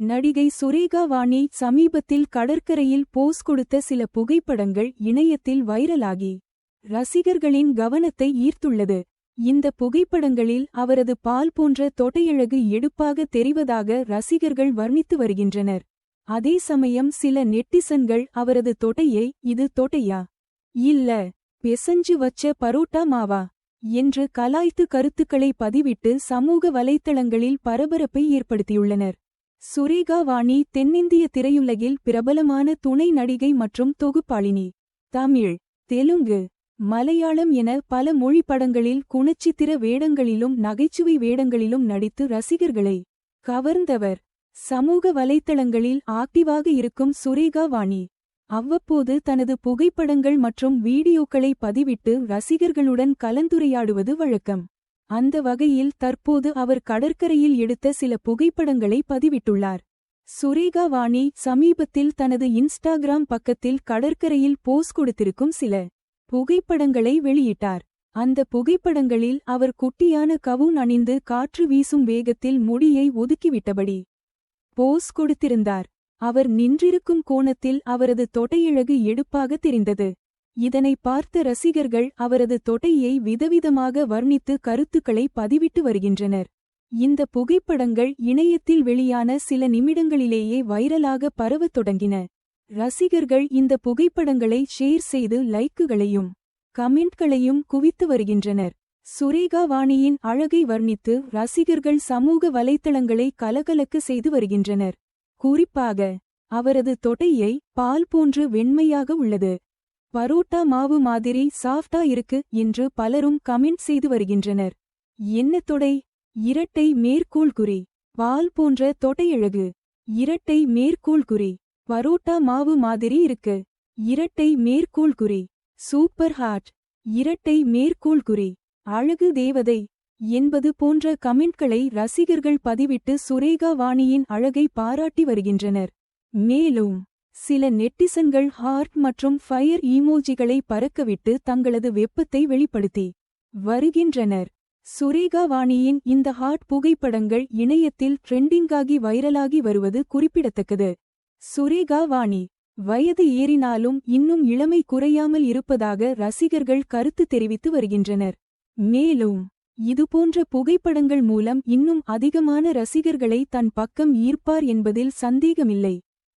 நடிகை சுரேகா வாணி சமீபத்தில் கடற்கரையில் போஸ் கொடுத்த சில புகைப்படங்கள் இணையத்தில் வைரலாகி ரசிகர்களின் கவனத்தை ஈர்த்துள்ளது. இந்த புகைப்படங்களில் அவரது பால் போன்ற தொட்டையழகு எடுப்பாக தெரிவதாக ரசிகர்கள் வர்ணித்து வருகின்றனர். அதே சமயம் சில நெட்டிசன்கள் அவரது தொட்டையை இது தொட்டையா? இல்ல பெசஞ்சு வச்ச பரோட்டா மாவா என்று கலாய்த்து கருத்துக்களை பதிவிட்டு சமூக வலைத்தளங்களில் பரபரப்பை ஏற்படுத்தியுள்ளனர். சுரேகா வாணி தென்னிந்திய திரையுலகில் பிரபலமான துணை நடிகை மற்றும் தொகுப்பாளினி. தமிழ் தெலுங்கு மலையாளம் என பல மொழி படங்களில் குணச்சித்திர வேடங்களிலும் நகைச்சுவை வேடங்களிலும் நடித்து ரசிகர்களை கவர்ந்தவர். சமூக வலைத்தளங்களில் ஆக்டிவாக இருக்கும் சுரேகா வாணி அவ்வப்போது தனது புகைப்படங்கள் மற்றும் வீடியோக்களை பதிவிட்டு ரசிகர்களுடன் கலந்துரையாடுவது வழக்கம். அந்த வகையில் தற்போது அவர் கடற்கரையில் எடுத்த சில புகைப்படங்களை பதிவிட்டுள்ளார். சுரேகா வாணி சமீபத்தில் தனது இன்ஸ்டாகிராம் பக்கத்தில் கடற்கரையில் போஸ் கொடுத்திருக்கும் சில புகைப்படங்களை வெளியிட்டார். அந்த புகைப்படங்களில் அவர் குட்டியான கவுன் அணிந்து காற்று வீசும் வேகத்தில் முடியை ஒதுக்கிவிட்டபடி போஸ் கொடுத்திருந்தார். அவர் நின்றிருக்கும் கோணத்தில் அவரது தொட்டையழகு எடுப்பாக தெரிந்தது. இதனை பார்த்த ரசிகர்கள் அவரது தொடையை விதவிதமாக வர்ணித்து கருத்துக்களை பதிவிட்டு வருகின்றனர். இந்த புகைப்படங்கள் இணையத்தில் வெளியான சில நிமிடங்களிலேயே வைரலாக பரவத் தொடங்கின. ரசிகர்கள் இந்த புகைப்படங்களை ஷேர் செய்து லைக்குகளையும் கமெண்ட்களையும் குவித்து வருகின்றனர். சுரேகா வாணியின் அழகை வர்ணித்து ரசிகர்கள் சமூக வலைத்தளங்களை கலகலக்கு செய்து வருகின்றனர். குறிப்பாக அவரது தொடையை பால் போன்று வெண்மையாக உள்ளது. பரோட்டா மாவு மாதிரி சாஃப்டா இருக்கு என்று பலரும் கமெண்ட் செய்து வருகின்றனர். என்ன தொடை? இரட்டை மேற்கோள் குறி. பால் போன்ற தொடையழகு இரட்டை மேற்கோள் குறி. பரோட்டா மாவு மாதிரி இருக்கு. இரட்டை மேற்கோள் குறி. Super hot. இரட்டை மேற்கோள் குறி. அழகு தேவதை. என்பது போன்ற கமெண்ட்களை ரசிகர்கள் பதிவிட்டு சுரேகா வாணியின் அழகை பாராட்டி வருகின்றனர். மேலும் சில நெட்டிசன்கள் ஹார்ட் மற்றும் ஃபயர் ஈமோஜிகளை பறக்கவிட்டு தங்களது வெப்பத்தை வெளிப்படுத்தி வருகின்றனர். சுரேகா வாணியின் இந்த ஹார்ட் புகைப்படங்கள் இணையத்தில் ட்ரெண்டிங்காகி வைரலாகி வருவது குறிப்பிடத்தக்கது. சுரேகா வாணி வயது ஏறினாலும் இன்னும் இளமை குறையாமல் இருப்பதாக ரசிகர்கள் கருத்து தெரிவித்து வருகின்றனர். மேலும் இதுபோன்ற புகைப்படங்கள் மூலம் இன்னும் அதிகமான ரசிகர்களை தன் பக்கம் ஈர்ப்பார் என்பதில் சந்தேகமில்லை.